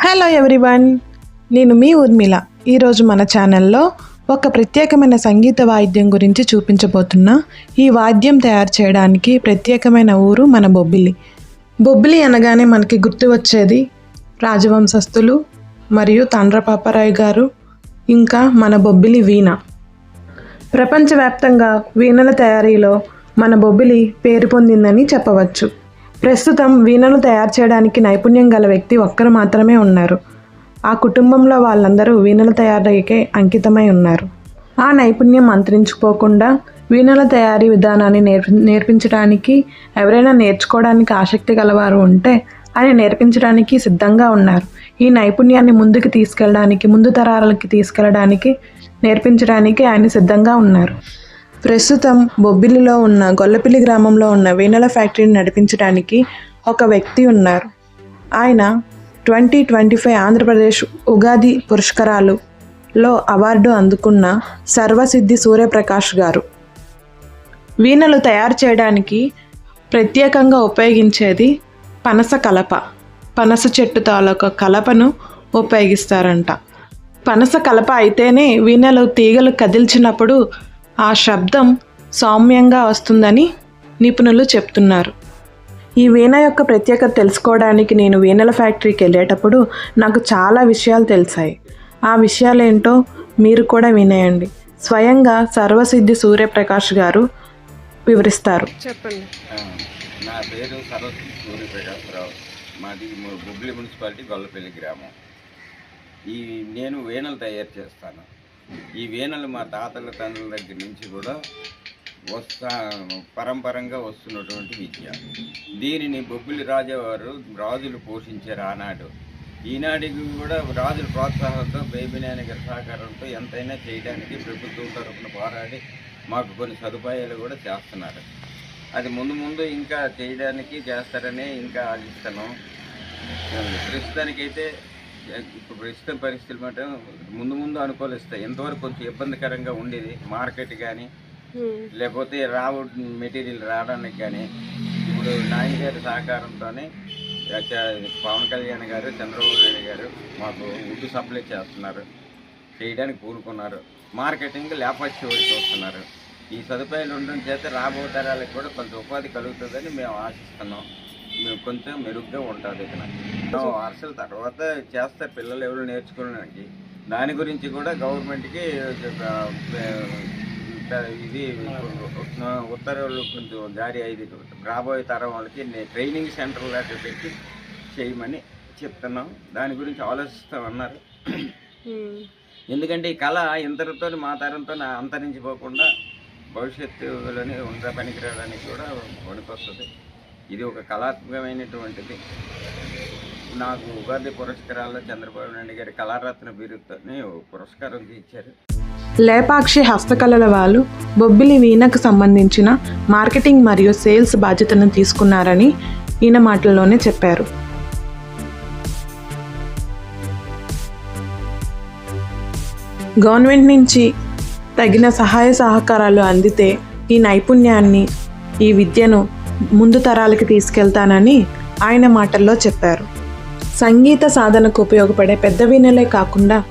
Hello everyone నేను మీ ఊర్మిళ. ఈరోజు మన ఛానల్లో ఒక ప్రత్యేకమైన సంగీత వాయిద్యం గురించి చూపించబోతున్నా. ఈ వాద్యం తయారు చేయడానికి ప్రత్యేకమైన ఊరు మన బొబ్బిలి. బొబ్బిలి అనగానే మనకి గుర్తు వచ్చేది రాజవంశస్థులు మరియు తండ్రపాపరాయ్ గారు ఇంకా మన బొబ్బిలి వీణ. ప్రపంచవ్యాప్తంగా వీణల తయారీలో మన బొబ్బిలి పేరు పొందిందని చెప్పవచ్చు. ప్రస్తుతం వీణలు తయారు చేయడానికి నైపుణ్యం గల వ్యక్తి ఒక్కరు మాత్రమే ఉన్నారు. ఆ కుటుంబంలో వాళ్ళందరూ వీణల తయారీకే అంకితమై ఉన్నారు. ఆ నైపుణ్యం అంతరించిపోకుండా వీణల తయారీ విధానాన్ని నేర్పి నేర్పించడానికి ఎవరైనా నేర్చుకోవడానికి ఆసక్తి గలవారు ఉంటే ఆయన నేర్పించడానికి సిద్ధంగా ఉన్నారు. ఈ నైపుణ్యాన్ని ముందుకు తీసుకెళ్ళడానికి ముందు తరాలకి తీసుకెళ్ళడానికి నేర్పించడానికి ఆయన సిద్ధంగా ఉన్నారు. ప్రస్తుతం బొబ్బిలిలో ఉన్న గొల్లపిల్లి గ్రామంలో ఉన్న వీణల ఫ్యాక్టరీని నడిపించడానికి ఒక వ్యక్తి ఉన్నారు. ఆయన twenty twenty five Andhra Pradesh Ugadi పురస్కారాలులో award అందుకున్న సర్వసిద్ధి సూర్యప్రకాష్ గారు. వీణలు తయారు చేయడానికి ప్రత్యేకంగా ఉపయోగించేది పనస కలప. పనస చెట్టు తాలూకా కలపను ఉపయోగిస్తారంట. పనస కలప అయితేనే వీణలు తీగలు కదిల్చినప్పుడు ఆ శబ్దం సౌమ్యంగా వస్తుందని నిపుణులు చెప్తున్నారు. ఈ వీణ యొక్క ప్రత్యేకత తెలుసుకోవడానికి నేను వీణల ఫ్యాక్టరీకి వెళ్ళేటప్పుడు నాకు చాలా విషయాలు తెలిసాయి. ఆ విషయాలు ఏంటో మీరు కూడా వినేయండి. స్వయంగా సర్వసిద్ధి సూర్యప్రకాష్ గారు వివరిస్తారు. చెప్పండి. ఆ, నా పేరు సరస్వతి సూర్యప్రకాశ్రావు మాది మున్సిపాలిటీ గొల్లపల్లి గ్రామం. ఈ నేను వీణలు తయారు చేస్తాను. ఈ వీణలు మా తాతల తండ్రుల దగ్గర నుంచి కూడా వస్తా పరంపరంగా వస్తున్నటువంటి విద్య. దీనిని బొబ్బిలి రాజావారు రాజులు పోషించారు ఆనాడు. ఈనాటికి కూడా రాజుల ప్రోత్సాహంతో బేబినేని గారి సహకారంతో ఎంతైనా చేయడానికి ప్రభుత్వం తరఫున పోరాడి మాకు కొన్ని సదుపాయాలు కూడా చేస్తున్నారు. అది ముందు ముందు ఇంకా చేయడానికి చేస్తారని ఇంకా ఆశిస్తాను ప్రస్తుతానికైతే ఇప్పుడు ప్రస్తుతం పరిస్థితులు మాట ముందు ముందు అనుకూలిస్తాయి. ఎంతవరకు కొంచెం ఇబ్బందికరంగా ఉండేది మార్కెట్ కానీ లేకపోతే రావు మెటీరియల్ రావడానికి కానీ ఇప్పుడు నాయన గారి సహకారంతోనే పవన్ కళ్యాణ్ గారు చంద్రబాబు నాయుడు గారు మాకు ఉడ్డు సప్లై చేస్తున్నారు. చేయడానికి పూనుకున్నారు. మార్కెటింగ్ లేపచ్చి చూస్తున్నారు. ఈ సదుపాయాలు ఉండడం చేత రాబో తరాలకు కూడా కొంత ఉపాధి కలుగుతుందని మేము ఆశిస్తున్నాం. కొంచెం మెరుగ్గా ఉంటుంది ఇక్కడ. వర్షాల తర్వాత చేస్తారు పిల్లలు ఎవరు నేర్చుకోవడానికి? దాని గురించి కూడా గవర్నమెంట్కి ఇది ఉత్తర్వులు కొంచెం జారీ అయ్యింది రాబోయే తరం వాళ్ళకి ట్రైనింగ్ సెంటర్ లాంటివి పెట్టి చేయమని చెప్తున్నాం. దాని గురించి ఆలోచిస్తామన్నారు ఎందుకంటే ఈ కళ ఇంతటితో మా తరంతో అంతరించిపోకుండా భవిష్యత్తులోనే ఉండ పనికిరావడానికి కూడా పనికొస్తుంది. ఇది ఒక కళాత్మకమైనటువంటిది. నాకు ఉగాది పురస్కారాల్లో చంద్రబాబు నాయుడు గారి కళారత్న బిరుదుతోనే పురస్కారం ఇచ్చారు లేపాక్షి హస్తకళల వాళ్ళు బొబ్బిలి వీణకు సంబంధించిన మార్కెటింగ్ మరియు సేల్స్ బాధ్యతను తీసుకున్నారని ఈయన మాటల్లోనే చెప్పారు. గవర్నమెంట్ నుంచి తగిన సహాయ సహకారాలు అందితే ఈ నైపుణ్యాన్ని ఈ విద్యను ముందు తరాలకి తీసుకెళ్తానని ఆయన మాటల్లో చెప్పారు. సంగీత సాధనకు ఉపయోగపడే పెద్ద వీణలే కాకుండా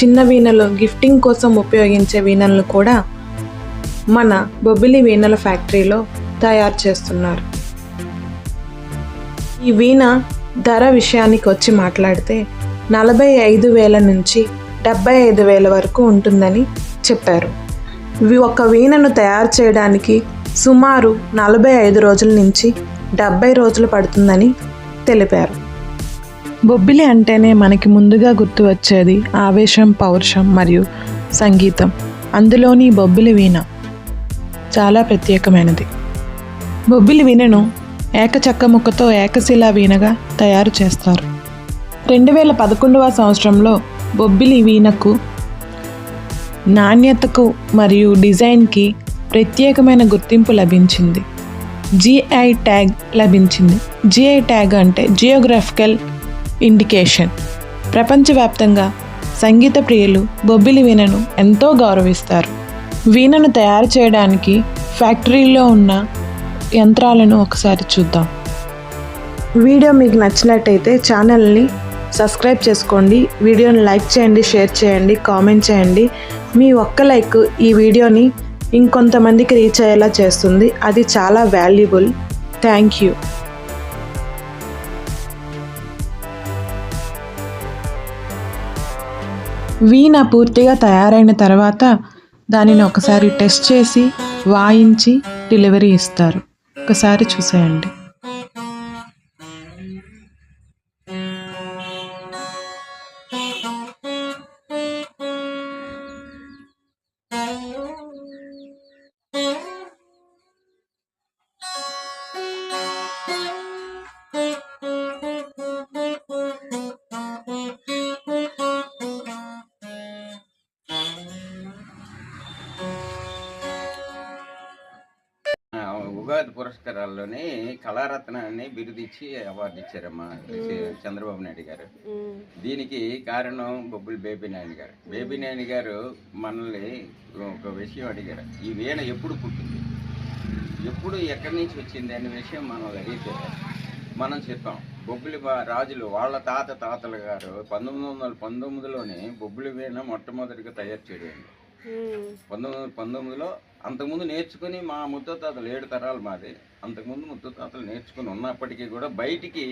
చిన్న వీణలు గిఫ్టింగ్ కోసం ఉపయోగించే వీణలను కూడా మన బొబ్బిలి వీణల ఫ్యాక్టరీలో తయారు చేస్తున్నారు. ఈ వీణ ధర విషయానికి వచ్చి మాట్లాడితే నలభై ఐదు వేల నుంచి డెబ్బై ఐదు వేల వరకు ఉంటుందని చెప్పారు. ఇవి ఒక వీణను తయారు చేయడానికి సుమారు నలభై ఐదు రోజుల నుంచి డెబ్బై రోజులు పడుతుందని తెలిపారు. బొబ్బిలి అంటేనే మనకి ముందుగా గుర్తు వచ్చేది ఆవేశం పౌరుషం మరియు సంగీతం. అందులోని బొబ్బిలి వీణ చాలా ప్రత్యేకమైనది. బొబ్బిలి వీణను ఏకచక్క ముక్కతో ఏకశిలా వీణగా తయారు చేస్తారు. రెండు వేల పదకొండవ సంవత్సరంలో బొబ్బిలి వీణకు నాణ్యతకు మరియు డిజైన్కి ప్రత్యేకమైన గుర్తింపు లభించింది. జిఐ ట్యాగ్ లభించింది. జిఐ ట్యాగ్ అంటే జియోగ్రఫికల్ ఇండికేషన్ ప్రపంచవ్యాప్తంగా సంగీత ప్రియులు బొబ్బిలి వీణను ఎంతో గౌరవిస్తారు. వీణను తయారు చేయడానికి ఫ్యాక్టరీలో ఉన్న యంత్రాలను ఒకసారి చూద్దాం. వీడియో మీకు నచ్చినట్టయితే ఛానల్ని సబ్స్క్రైబ్ చేసుకోండి. వీడియోని లైక్ చేయండి షేర్ చేయండి కామెంట్ చేయండి. మీ ఒక్క లైక్ ఈ వీడియోని ఇంకొంతమందికి రీచ్ అయ్యేలా చేస్తుంది. అది చాలా వాల్యుబుల్ థ్యాంక్ యూ వీణ పూర్తిగా తయారైన తర్వాత దానిని ఒకసారి టెస్ట్ చేసి వాయించి డెలివరీ ఇస్తారు. ఒకసారి చూసేయండి. ఉగాది పురస్కారాల్లోని కళారత్న అని బిరుదిచ్చి అవార్డు ఇచ్చారమ్మా చంద్రబాబు నాయుడు గారు. దీనికి కారణం బొబ్బుల్ బేబీ నాయుడు గారు. బేబీ నాయుడు గారు మనల్ని ఒక విషయం అడిగారు. ఈ వీణ ఎప్పుడు పుట్టింది? ఎప్పుడు ఎక్కడి నుంచి వచ్చింది అనే విషయం మనల్ని అడిగితే మనం చెప్పాం. బొబ్బిలి రాజులు వాళ్ళ తాత తాతల గారు పంతొమ్మిది వందల పంతొమ్మిదిలోనే బొబ్బిలి వీణ మొట్టమొదటిగా తయారు చేయడం పంతొమ్మిది వందల పంతొమ్మిదిలో అంతకుముందు నేర్చుకుని మా ముత్తతాతలు ఏడు తరాలు మాది. అంతకుముందు ముత్తతాతలు నేర్చుకుని ఉన్నప్పటికీ కూడా బయటికి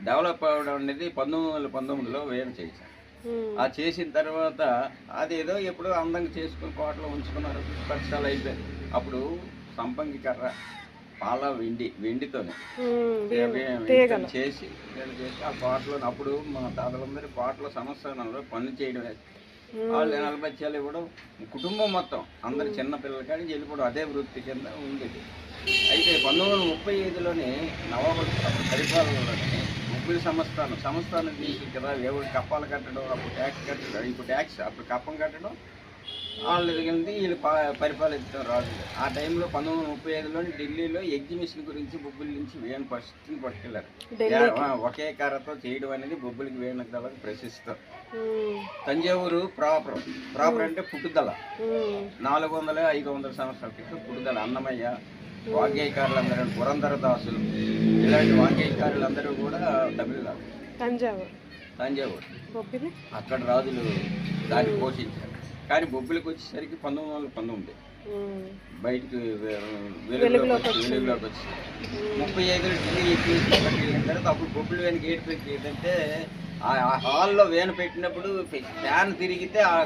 డెవలప్ అవ్వడం అనేది పంతొమ్మిది వందల పంతొమ్మిదిలో వేరు చేశారు. ఆ చేసిన తర్వాత అదేదో ఎప్పుడో అందంగా చేసుకుని కోటలో ఉంచుకున్నారు పరిసరాలు అయిపోయాయి. అప్పుడు సంపంగి కర్ర పాల వెండి వెండితోనే. వెండితో చేసి చేసి ఆ కోటలో అప్పుడు మా తాతలందరూ కోటలో సంవత్సరంలో పనులు చేయడం వాళ్ళు నలభై ఇవ్వడం కుటుంబం మొత్తం అందరు చిన్న పిల్లల కానీ వెళ్ళిపోవడం అదే వృత్తి కింద ఉండేది. అయితే పంతొమ్మిది వందల ముప్పై ఐదులోనే నవాబు అప్పుడు పరిపాలనలోనే ముప్పై సంస్థానం సంస్థానం తీసి కదా ఎవరు కప్పాలు కట్టడం అప్పుడు ట్యాక్స్ కట్టడం ఇప్పుడు ట్యాక్స్ అప్పుడు కప్పం కట్టడం వాళ్ళు ఎదిగింది వీళ్ళు పరిపాలించడం రాజు ఆ టైంలో పంతొమ్మిది వందల ముప్పై ఐదులోని ఢిల్లీలో ఎగ్జిబిషన్ గురించి బొబ్బుల నుంచి వేణు ఫస్ట్ పట్టుకెళ్ళారు. ఒకే కర్రతో చేయడం అనేది బొబ్బులకి వేణు కలకి ప్రశిస్తాం. తంజావూరు ప్రాపర్ ప్రాపర్ అంటే పుట్టుదల. నాలుగు వందల ఐదు వందల సంవత్సరాల క్రితం పుట్టుదల. అన్నమయ్య వాగ్గేయకారులందరూ పురంధరదాసులు ఇలాంటి వాగ్గేయకారులందరూ కూడా తమిళనాడు తంజావూరు. తంజావూరు. అక్కడ రాజులు దాన్ని పోషించారు. కానీ బొబ్బిలికి వచ్చేసరికి పంతొమ్మిది వందల పంతొమ్మిది. బయటికి వెలుగులోకి వచ్చి వెలుగులోకి వచ్చి. ముప్పై ఐదు అక్కడికి వెళ్ళిన తర్వాత అప్పుడు బొబ్బిలి వేణుకి గేట్ పెట్టి ఏంటంటే ఆ హాల్లో వేణ పెట్టినప్పుడు ఫ్యాన్ తిరిగితే ఆ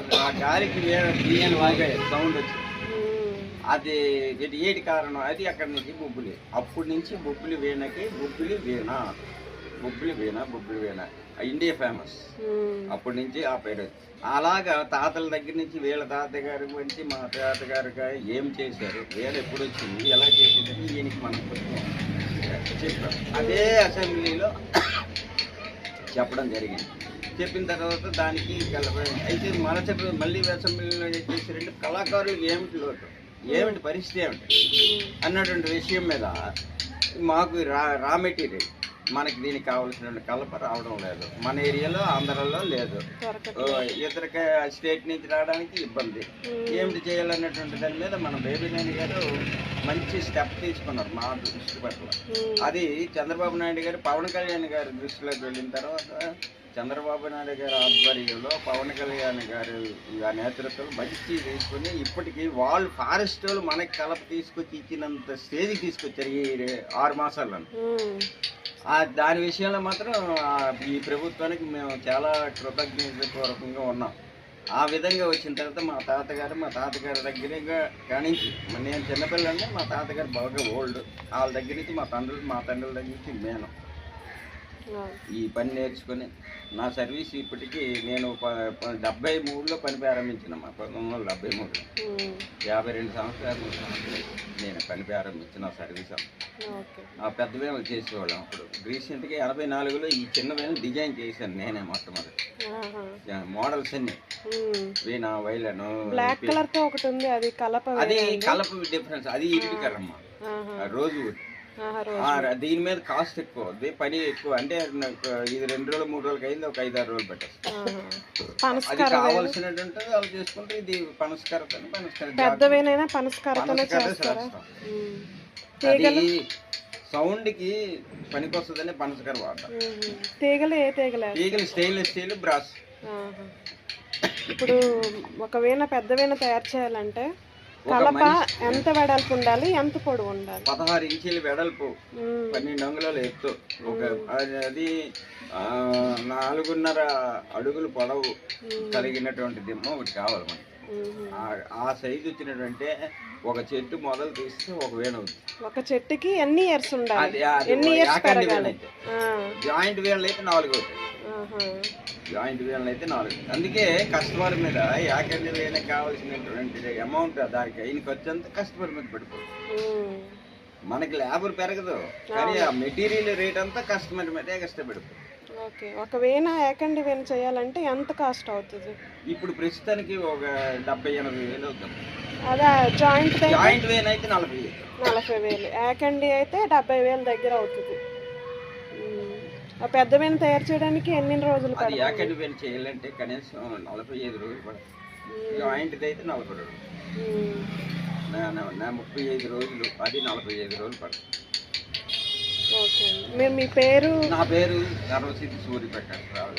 గాలికి వేణ తీయని వాగే సౌండ్ వచ్చింది అది ఏటి కారణం? అది అక్కడి నుంచి బొబ్బులి. అప్పటి నుంచి బొబ్బులి వీణకి బొబ్బులి వీణ. బొబ్బులి వీణ బొబ్బులి వీణ. India famous. అప్పటి నుంచి ఆ పేరు అలాగా తాతల దగ్గర నుంచి వీళ్ళ తాతగారి నుంచి మా తాతగారు ఏం చేశారు వీళ్ళు ఎప్పుడు వచ్చింది ఎలా చేసిందని ఈయనకి మనం కొంచెం చెప్పాం. అదే అసెంబ్లీలో చెప్పడం జరిగింది. చెప్పిన తర్వాత దానికి అయితే మరుసటి రోజు మళ్ళీ అసెంబ్లీలో ఏం చేశారంటే కళాకారులు ఏమిటి లోటు? ఏమిటి పరిస్థితి ఏమిటి? అన్నటువంటి విషయం మీద మాకు రా రా మెటీరియల్ మనకి దీనికి కావాల్సిన కలప రావడం లేదు. మన ఏరియాలో ఆంధ్రాలో లేదు. ఇతర స్టేట్ నుంచి రావడానికి ఇబ్బంది. ఏమిటి చేయాలన్నటువంటి దాని మీద మన బేబీ నాయుడు గారు మంచి స్టెప్ తీసుకున్నారు. మా దృష్టి పట్ల. అది చంద్రబాబు నాయుడు గారు పవన్ కళ్యాణ్ గారి దృష్టిలోకి వెళ్ళిన తర్వాత చంద్రబాబు నాయుడు గారి ఆధ్వర్యంలో పవన్ కళ్యాణ్ గారు ఆ నేతృత్వం మంచి తీసుకుని ఇప్పటికీ వాళ్ళు ఫారెస్ట్ వాళ్ళు మనకి కలప తీసుకొచ్చి ఇచ్చినంత స్టేజ్కి తీసుకొచ్చారు ఈ ఆరు మాసాల్లో ఆ దాని విషయంలో మాత్రం ఈ ప్రభుత్వానికి మేము చాలా కృతజ్ఞతపూర్వకంగా ఉన్నాం. ఆ విధంగా వచ్చిన తర్వాత మా తాతగారు మా తాతగారి దగ్గర కానించి నేను చిన్నపిల్లంటే మా తాతగారు బాగా ఓల్డ్. వాళ్ళ దగ్గర నుంచి మా తండ్రులు మా తండ్రుల దగ్గర నుంచి నేను ఈ పని నేర్చుకుని నా సర్వీస్ ఇప్పటికీ నేను డెబ్బై మూడులో పని ప్రారంభించిన మా పంతొమ్మిది వందల డెబ్బై మూడులో యాభై రెండు సంవత్సరాలు నేను పని ప్రారంభించిన సర్వీస్ ఆ పెద్ద వేలు చేసేవాళ్ళం అప్పుడు. రీసెంట్గా ఎనభై నాలుగులో ఈ చిన్న డిజైన్ చేశాను నేనే మొట్టమొదటి. మోడల్స్ అన్ని. వీణ వైలను బ్లాక్ కలర్తో ఒకటి ఉంది అది కలప అది కలప డిఫరెన్స్ అది ఇటు కర్రమ్మ. ఆ రోజు దీని మీద కాస్ట్ ఎక్కువ అది పని ఎక్కువ. అంటే ఇది రెండు రోజులు మూడు రోజులకి అయింది ఒక ఐదు ఆరు రోజులు పెట్టేస్తాను అది కావాల్సినటువంటి వాళ్ళు చేసుకుంటే ఇది పనస్కరత పనస్కర పెద్దవేనైనా పనస్కారతోనే పనస్కర చేస్తారా? వాడతాం. తీగలు ఏ తీగలు? Stainless steel brass. ఇప్పుడు ఒక వీణ పెద్ద వీణ తయారు చేయాలంటే కలప ఎంత వెడల్పు ఉండాలి? ఎంత పొడవు ఉండాలి? పదహారు ఇంచీల వెడల్పు. పన్నెండు అంగుళాల ఎత్తు. ఒక అది నాలుగున్నర అడుగులు పొడవు కలిగినటువంటి దిమ్మ ఒకటి కావాలి మనకి. ఆ- సైజు వచ్చినటువంటి ఒక చెట్టు మొదలు తీస్తే ఒక వేణ ఒక చెట్టుకి ఎన్ని ఇయర్స్ ఉండాలి? ఎన్ని ఇయర్స్ జాయింట్ వేణలు అయితే నాలుగు అవుతాయి. జాయింట్ వేణలు అయితే నాలుగు. అందుకే కస్టమర్ మీద యాకండి వేణ కావాల్సినటువంటి అమౌంట్ దానికి అయిన ఖర్చు అంతా కస్టమర్ మీద పడిపోతుంది. మనకి లేబర్ పెరగదు. కానీ ఆ మెటీరియల్ రేట్ అంతా కస్టమర్ మీదే కష్టపడుతుంది ఓకే. చేయాలంటే ఎంత కాస్ట్ అవుతుంది? ఇప్పుడు ప్రస్తుతానికి ఒక డెబ్బై ఎనభై వేలు అవుతుంది. అదే జాయింట్ జాయింట్ వేన్ అయితే నలభై వేలు. నలభై వేలు. ఏకండి అయితే డెబ్బై వేలు దగ్గర అవుతుంది. పెద్ద వీణ తయారు చేయడానికి ఎన్ని రోజులు అది వేన్ చేయాలంటే కనీసం నలభై ఐదు రోజులు పడుతుంది. జాయింట్ అయితే నలభై రోజులు. మ్మ్. నా- ముప్పై ఐదు రోజులు అది నలభై ఐదు రోజులు పడుతుంది. మీరు మీ పేరు? నా పేరు సర్వసిద్ధి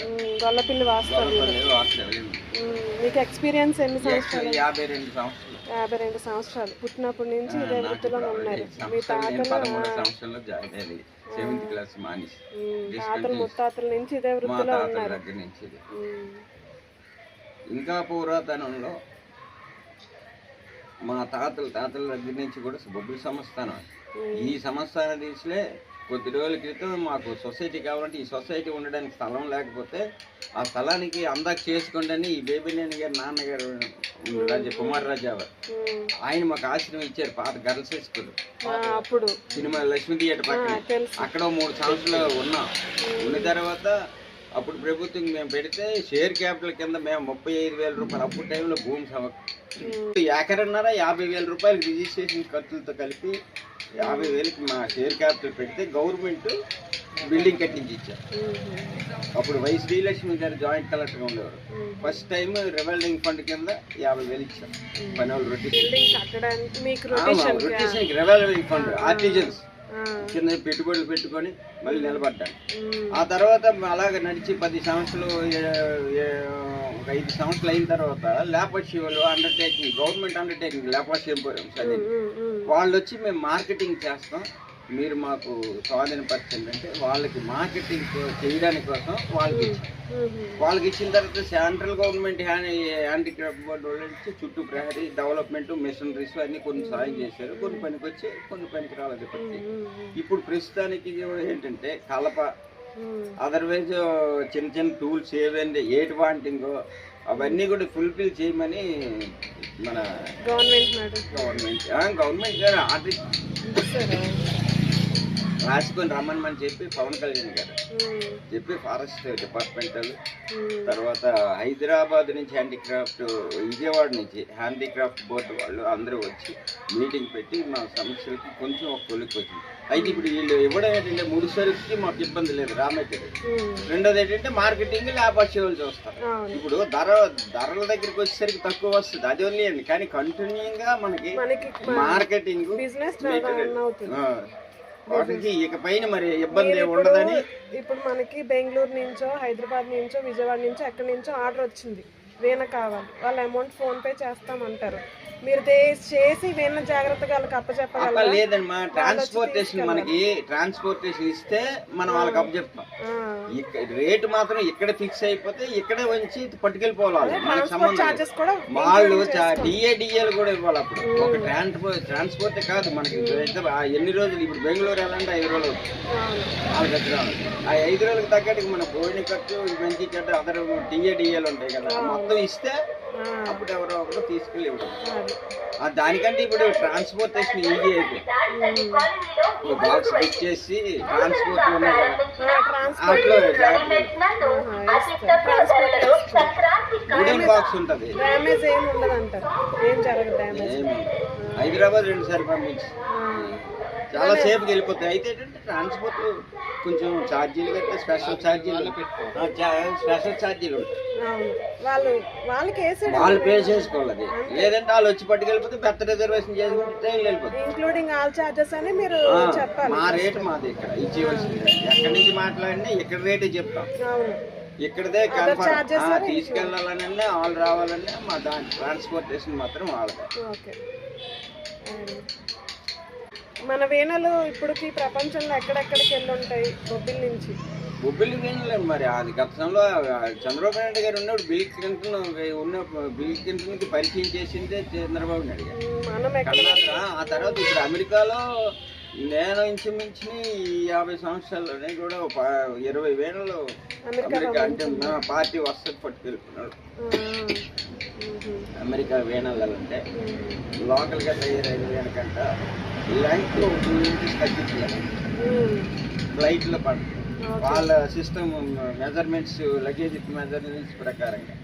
మ్మ్, గొల్లపిల్లి వాస్తవ్యం. మ్మ్. మీకు ఎక్స్పీరియన్స్ ఎన్ని సంవత్సరాలు? యాభై రెండు సంవత్సరాలు. యాభై రెండు సంవత్సరాలు. పుట్టినప్పటి నుంచి ఇదే వృత్తిలో ఉన్నారు. మీ సంవత్సరాలు నేను తాతలు పదమూడు సంవత్సరంలో జాయిన్ అయ్యింది సెవెంత్ క్లాస్ మానేసి. తాతలు ముత్తాతల నుంచి ఇదే మా వృత్తిలో తాతల ఉన్నారు. దగ్గర నుంచి ఇది. ఇంకా పురాతనంలో మా తాతల తాతల దగ్గర నుంచి కూడా బొబ్బుల సంస్థానం. ఈ సంస్థానం తీసులే కొద్ది రోజుల క్రితం మాకు సొసైటీ కావాలంటే ఈ సొసైటీ ఉండడానికి స్థలం లేకపోతే ఆ స్థలానికి అందాక చేసుకోండి అని ఈ బేబీనేని గారి నాన్నగారు రాజా కుమార్ రాజా. ఆయన మాకు ఆశ్రమం ఇచ్చారు పాత గర్ల్స్ స్కూల్. అప్పుడు. సినిమా లక్ష్మీ థియేటర్ పక్కన. అక్కడ మూడు సంవత్సరాలు ఉన్నాం. ఉన్న తర్వాత అప్పుడు ప్రభుత్వం మేము పెడితే షేర్ క్యాపిటల్ కింద మేము ముప్పై ఐదు వేల రూపాయలు అప్పుడు టైంలో భూమి సమ ఎకరన్నర యాభై వేల రూపాయలు రిజిస్ట్రేషన్ ఖర్చులతో కలిపి యాభై వేలకి మా షేర్ క్యాపిటల్ పెడితే గవర్నమెంట్ బిల్డింగ్ కట్టించి ఇచ్చారు. అప్పుడు వై శ్రీలక్ష్మి గారు జాయింట్ కలెక్టర్గా ఉండేవారు. ఫస్ట్ టైం రివాల్వింగ్ ఫండ్ కింద యాభై వేలు ఇచ్చాం పని వాళ్ళు రొటేషన్ రివాల్వింగ్ ఫండ్ ఆర్టిజన్స్ కింద పెట్టుబడులు పెట్టుకొని మళ్ళీ నిలబడ్డాను. ఆ తర్వాత అలాగ నడిచి పది సంవత్సరాలు ఒక ఐదు సంవత్సరాలు అయిన తర్వాత లేపర్షియోలు అండర్టేకింగ్ గవర్నమెంట్ అండర్టేకింగ్ లేపర్షియం చదివి మ్మ్, మ్మ్. వాళ్ళు వచ్చి మేము మార్కెటింగ్ చేస్తాం మీరు మాకు స్వాధీనపరచండి అంటే వాళ్ళకి మార్కెటింగ్ చేయడానికి కోసం వాళ్ళకి. వాళ్ళకి ఇచ్చిన తర్వాత సెంట్రల్ గవర్నమెంట్ హ్యాండిక్రాఫ్ట్ బోర్డు వాళ్ళు చుట్టూ ప్రహరీ డెవలప్మెంట్ మిషనరీస్ అన్ని కొన్ని సాయం చేశారు కొన్ని పనికి వచ్చి కొన్ని పనికి రాలేదు. మ్మ్. ఇప్పుడు ప్రస్తుతానికి ఏంటంటే కలప. అదర్వైజ్ చిన్న చిన్న టూల్స్ ఏవైనా ఏటి వాంటింగ్ అవన్నీ కూడా ఫుల్ఫిల్ చేయమని మన గవర్నమెంట్ గవర్నమెంట్ గవర్నమెంట్ గారు ఆర్డర్ రాసుకొని రమ్మని చెప్పి పవన్ కళ్యాణ్ గారు. చెప్పి ఫారెస్ట్ డిపార్ట్మెంటల్ మ్మ్. తర్వాత హైదరాబాద్ నుంచి హ్యాండీక్రాఫ్ట్ విజయవాడ నుంచి హ్యాండీక్రాఫ్ట్ బోర్డు వాళ్ళు అందరూ వచ్చి మీటింగ్ పెట్టి మా సమస్యలకి కొంచెం ఒక కొలికి వచ్చింది. అయితే ఇప్పుడు వీళ్ళు ఇవ్వడం ఏంటంటే మూడు సరుకుకి మాకు ఇబ్బంది లేదు రా మెటీరియల్. రెండోది ఏంటంటే మార్కెటింగ్ సేవలు చూస్తారు. ఇప్పుడు ధర ధరల దగ్గరికి వచ్చేసరికి తక్కువ వస్తుంది. అది వదిలే అండి. కానీ కంటిన్యూగా మనకి మనకి మార్కెటింగ్ వాటికి ఇకపైన మరి ఇబ్బంది ఉండదని ఇప్పుడు మనకి బెంగళూరు నుంచో హైదరాబాద్ నుంచో విజయవాడ నుంచో ఎక్కడి నుంచో ఆర్డర్ వచ్చింది. వీణ కావాలి వాళ్ళ అమౌంట్ ఫోన్ పే చేస్తామంటారు. మీరు చేసి వీణ జాగ్రత్తగా వాళ్ళకి అప్పచెప్పగలరా? లేదమ్మా. ట్రాన్స్పోర్టేషన్ మనకి ట్రాన్స్పోర్టేషన్ ఇస్తే మనం వాళ్ళకి అప్పచెప్తాం రేటు మాత్రం ఇక్కడ ఫిక్స్ అయిపోతే ఇక్కడే వచ్చి పట్టుకెళ్ళిపోవాలి. మనకి సంబంధం వాళ్ళు డిఏడిఏలు కూడా ఇవ్వాలి అప్పుడు. ఒక ట్రాన్స్పోర్ట్ ట్రాన్స్పోర్ట్ కాదు మనకి. ఎన్ని రోజులు ఇప్పుడు బెంగళూరు వెళ్ళాలంటే ఐదు రోజులు అవుతుంది. అవును. వాళ్ళ దగ్గర ఆ ఐదు రోజులకు తగ్గట్టుగా మన భోజన ఖర్చు మంచి చెడ్డ అదర్ డిఏడిఏలు ఉంటాయి కదా. మొత్తం ఇస్తే. అప్పుడు ఎవరో ఒకరు తీసుకెళ్ళి ఇవ్వడం దానికంటే ఇప్పుడు ట్రాన్స్పోర్టేషన్ ఈజీ అయిపోయింది. బాక్స్ బుక్ చేసి ట్రాన్స్పోర్ట్ ఉన్నాయి బాక్స్ ఉంటుంది డ్యామేజ్ ఏమి ఉండదు అంటారు ఏం జరగదు డ్యామేజ్. హైదరాబాద్ రెండు సార్లు పంపించి. చాలా సేపుకి వెళ్ళిపోతాయి. అయితే ఏంటంటే ట్రాన్స్పోర్ట్ కొంచెం ఛార్జీలు కట్టే స్పెషల్ ఛార్జీలు స్పెషల్ ఛార్జీలు ఉంటాయి. వాళ్ళు వాళ్ళకి వేసాడు వాళ్ళు పే చేసుకోవాలి అది. లేదంటే వాళ్ళు వచ్చి పట్టుకెళ్ళిపోతే పెద్ద రిజర్వేషన్ చేసుకుంటే ట్రైన్లు వెళ్ళిపోతాయి ఇంక్లూడింగ్ ఆల్ చార్జెస్ అని మీరు చెప్పాలి. మా రేటు మాది ఇక్కడ. ఇచ్చేవలసింది ఎక్కడి నుంచి మాట్లాడినా ఇక్కడ రేటే చెప్తాం. ఇక్కడదే కన్ఫర్మ్ తీసుకెళ్ళాలన్నా వాళ్ళు రావాలన్నా మా దాని ట్రాన్స్పోర్టేషన్ మాత్రం వాళ్ళదే. ఓకే. మన వీణలు ఇప్పటికి ప్రపంచంలో ఎక్కడెక్కడికి వెళ్ళి ఉంటాయి బొబ్బిల్ నుంచి. బొబ్బిలి వేయలేదు మరి. అది గతంలో చంద్రబాబు నాయుడు గారు ఉన్నప్పుడు బిల్ క్లింటన్ ఉన్న బిల్ క్లింటన్కి పరిచయం చేసిందే చంద్రబాబు నాయుడు గారు. ఆ తర్వాత ఇప్పుడు అమెరికాలో నేను ఇంచుమించి ఈ యాభై సంవత్సరాల్లోనే కూడా ఇరవై వేలలో అమెరికా అంటే మా పార్టీ వస్తుంది పట్టుకెళ్తున్నాడు అమెరికా వేణాలంటే లోకల్గా తయారైన వేణకంట లైట్ టూ ఇంచెస్ తగ్గించలేదు ఫ్లైట్లో పడుతుంది వాళ్ళ సిస్టమ్ మెజర్మెంట్స్ లగేజ్ మెజర్మెంట్స్ ప్రకారంగా.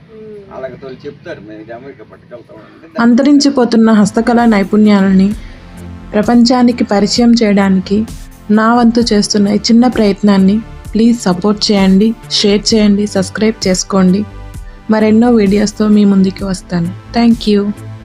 అలాగ తోలు చెప్తారు మేము అమెరికా పట్టుకెళ్తాం అంటే అంతరించిపోతున్న హస్తకళా నైపుణ్యాలని ప్రపంచానికి పరిచయం చేయడానికి నా వంతు చేస్తున్న ఈ చిన్న ప్రయత్నాన్ని ప్లీజ్ సపోర్ట్ చేయండి షేర్ చేయండి సబ్స్క్రైబ్ చేసుకోండి. మరెన్నో వీడియోస్తో మీ ముందుకి వస్తాను. Thank you